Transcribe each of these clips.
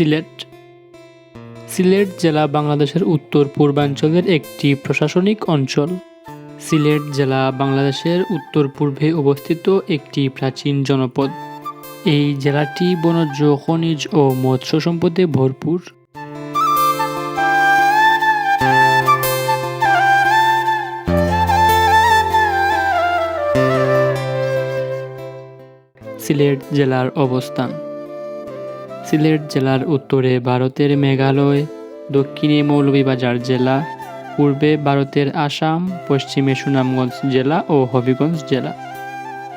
সিলেট। সিলেট জেলা বাংলাদেশের উত্তর পূর্বাঞ্চলের একটি প্রশাসনিক অঞ্চল। সিলেট জেলা বাংলাদেশের উত্তর পূর্বে অবস্থিত একটি প্রাচীন জনপদ। এই জেলাটি বনজ, খনিজ ও মৎস্য সম্পদে ভরপুর। সিলেট জেলার অবস্থান। সিলেট জেলার উত্তরে ভারতের মেঘালয়, দক্ষিণে মৌলভীবাজার জেলা, পূর্বে ভারতের আসাম, পশ্চিমে সুনামগঞ্জ জেলা ও হবিগঞ্জ জেলা।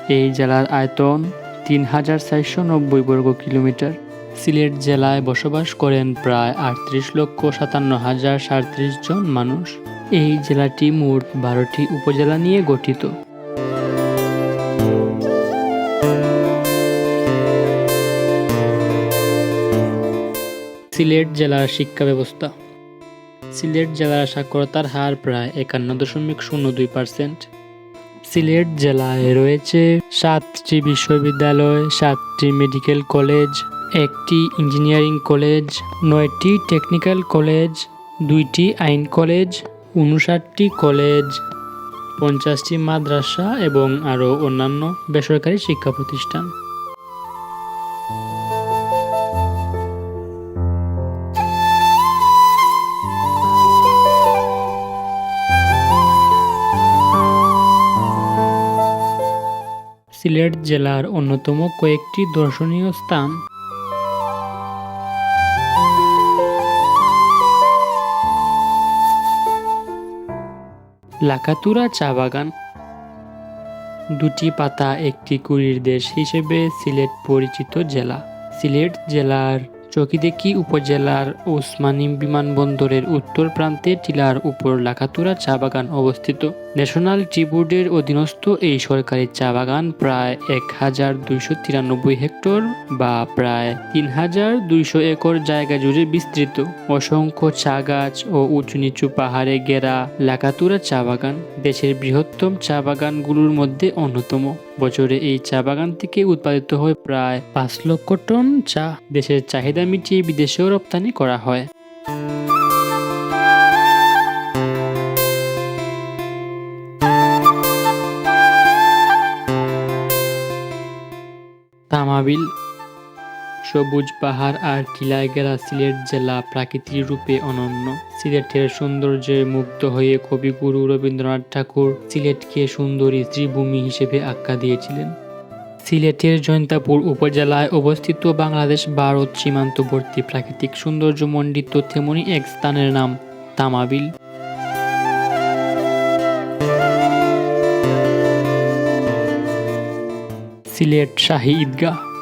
এই জেলার আয়তন তিন হাজার চারশো নব্বই বর্গ কিলোমিটার। সিলেট জেলায় বসবাস করেন প্রায় আটত্রিশ লক্ষ সাতান্ন হাজার সাঁত্রিশ জন মানুষ। এই জেলাটি মোট বারোটি উপজেলা নিয়ে গঠিত। সিলেট জেলার শিক্ষা ব্যবস্থা। সিলেট জেলার সাক্ষরতার হার প্রায় একান্ন দশমিক শূন্য দুই পার্সেন্ট। সিলেট জেলায় রয়েছে সাতটি বিশ্ববিদ্যালয়, সাতটি মেডিকেল কলেজ, একটি ইঞ্জিনিয়ারিং কলেজ, নয়টি টেকনিক্যাল কলেজ, দুইটি আইন কলেজ, উনষাটটি কলেজ, পঞ্চাশটি মাদ্রাসা এবং আরও অন্যান্য বেসরকারি শিক্ষা প্রতিষ্ঠান। সিলেট জেলার অন্যতম কয়েকটি দর্শনীয় স্থান। লাকাতুরা চা বাগান। দুটি পাতা একটি কুড়ির দেশ হিসেবে সিলেট পরিচিত জেলা। সিলেট জেলার চকিদেকি উপজেলার ওসমানী বিমানবন্দরের উত্তর প্রান্তে টিলার উপর লাকাতুরা চা বাগান অবস্থিত। ন্যাশনাল টি বোর্ডের অধীনস্থ এই সরকারি চা বাগান প্রায় এক হাজার দুইশো তিরানব্বই হেক্টর বা প্রায় তিন হাজার দুইশো একর জায়গা জুড়ে বিস্তৃত। অসংখ্য চা গাছ ও উঁচু নিচু পাহাড়ে ঘেরা লাকাতুরা চা বাগান দেশের বৃহত্তম চা বাগানগুলোর মধ্যে অন্যতম। বছরে এই চা বাগান থেকে উৎপাদিত হয় প্রায় পাঁচ লক্ষ টন চা। দেশের চাহিদা মিটিয়ে বিদেশেও রপ্তানি করা হয়। তামাবিল সবুজ পাহাড় আর টিলায় ঘেরা সিলেট জেলা প্রাকৃতিক রূপে অনন্য। সিলেটের সৌন্দর্যে মুগ্ধ হয়ে কবিগুরু রবীন্দ্রনাথ ঠাকুর সিলেটকে সুন্দরী ত্রিভূমি হিসেবে আখ্যা দিয়েছিলেন। সিলেটের জৈন্তাপুর উপজেলায় অবস্থিত বাংলাদেশ ভারত সীমান্তবর্তী প্রাকৃতিক সৌন্দর্যমণ্ডিত তেমনই এক স্থানের নাম তামাবিল। সিলেট শাহী ঈদগাহ।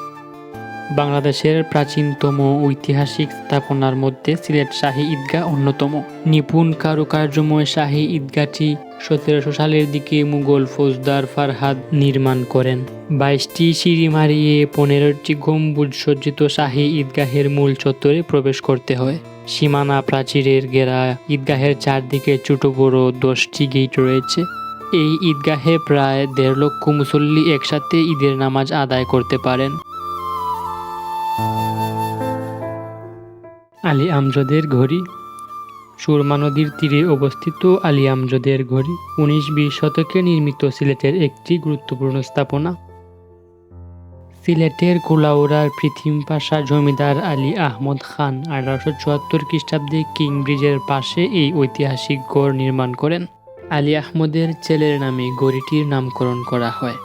বাংলাদেশের প্রাচীনতম ঐতিহাসিক স্থাপনার মধ্যে সিলেট শাহী ঈদগাহ অন্যতম। নিপুণ কারুকার্যময় শাহী ঈদগাহটি সতেরোশো সালের দিকে মুঘল ফৌজদার ফারহাদ নির্মাণ করেন। বাইশটি সিঁড়ি মারিয়ে পনেরোটি গম্বুজ সজ্জিত শাহী ঈদগাহের মূল চত্বরে প্রবেশ করতে হয়। সীমানা প্রাচীরের ঘেরা ঈদগাহের চারদিকে ছোট বড় দশটি গেট রয়েছে। এই ঈদগাহে প্রায় দেড় লক্ষ মুসল্লি একসাথে ঈদের নামাজ আদায় করতে পারেন। আলী আমজদের ঘড়ি। সুরমা নদীর তীরে অবস্থিত আলী আমজদের ঘড়ি উনিশ বিশ শতকে নির্মিত সিলেটের একটি গুরুত্বপূর্ণ স্থাপনা। সিলেটের কুলাউড়ার পৃথিম পাশা জমিদার আলী আহমদ খান আঠারোশো চুয়াত্তর খ্রিস্টাব্দে কিং ব্রিজের পাশে এই ঐতিহাসিক গড় নির্মাণ করেন। আলী আহমদের ছেলের নামে গড়িটির নামকরণ করা হয়।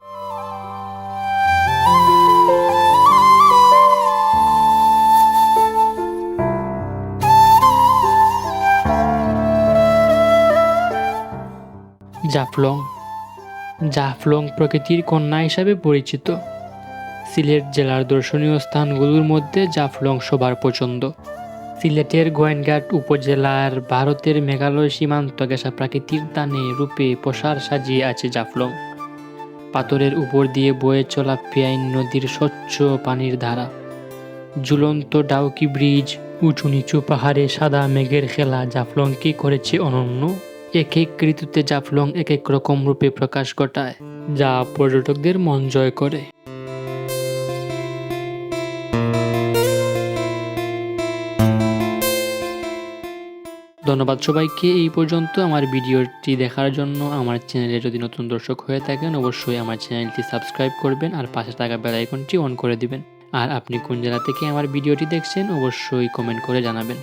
জাফলং। জাফলং প্রকৃতির কন্যা হিসাবে পরিচিত। সিলেট জেলার দর্শনীয় স্থানগুলোর মধ্যে জাফলং সবার পছন্দ। সিলেটের গোয়েনঘাট উপজেলার ভারতের মেঘালয় সীমান্ত গেসা প্রাকৃতিক দানে রূপে প্রসার সাজিয়ে আছে জাফলং। পাথরের উপর দিয়ে বয়ে চলা পিয়াইন নদীর স্বচ্ছ পানির ধারা। ঝুলন্ত ডাউকি ব্রিজ, উঁচু নিচু পাহাড়ে সাদা মেঘের খেলা জাফলংকে করেছে অনন্য। এক এক ঋতুতে জাফলং এক এক রকম রূপে প্রকাশ ঘটায়, যা পর্যটকদের মন জয় করে। ধন্যবাদ সবাইকে, এই পর্যন্ত আমার ভিডিওটি দেখার জন্য। আমার চ্যানেলে যদি নতুন দর্শক হয়ে থাকেন, অবশ্যই আমার চ্যানেলটি সাবস্ক্রাইব করবেন আর পাশে থাকা বেল আইকনটি অন করে দিবেন। আর আপনি কোন জেলা থেকে আমার ভিডিওটি দেখছেন, অবশ্যই কমেন্ট করে জানাবেন।